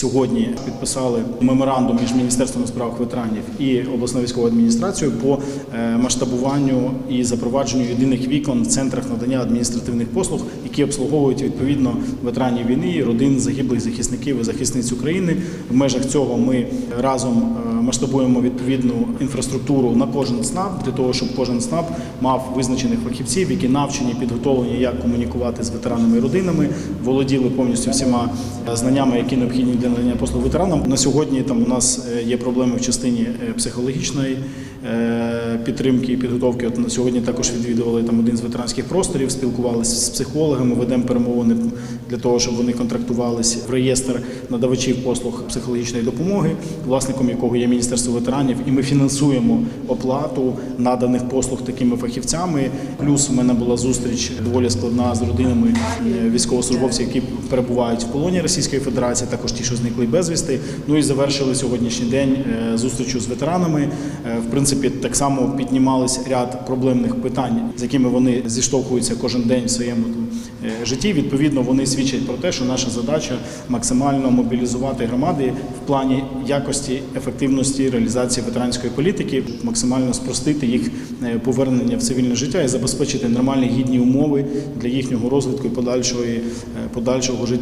Сьогодні підписали меморандум між міністерством у справах ветеранів і обласною військовою адміністрацією по е, масштабуванню і запровадженню єдиних вікон в центрах надання адміністративних послуг, які обслуговують відповідно ветеранів війни, родин загиблих захисників і захисниць України. В межах цього ми разом е, масштабуємо відповідну інфраструктуру на кожен СНАП для того, щоб кожен СНАП мав визначених фахівців, які навчені, підготовлені, як комунікувати з ветеранами і родинами, володіли повністю всіма е, знаннями, які необхідні для надання послуг ветеранам. На сьогодні там у нас е, є проблеми в частині е, психологічної підтримки і підготовки. От на сьогодні також відвідували там один з ветеранських просторів, спілкувалися з психологами, ведемо перемовини для того, щоб вони контрактувалися в реєстр надавачів послуг психологічної допомоги, власником якого є Міністерство ветеранів, і ми фінансуємо оплату наданих послуг такими фахівцями. Плюс у мене була зустріч доволі складна з родинами е, військовослужбовців, які перебувають в полоні Російської Федерації, також ті, що зникли безвісти. Ну і завершили сьогоднішній день е, зустрічю з ветеранами. Е, В принципі, так само піднімались ряд проблемних питань, з якими вони зіштовхуються кожен день в своєму е, житті. Відповідно, вони свідчать про те, що наша задача максимально мобілізувати громади в плані якості, ефективності реалізації ветеранської політики, максимально спростити їх е, повернення в цивільне життя і забезпечити нормальні гідні умови для їхнього розвитку і подальшої е, подальшого життя.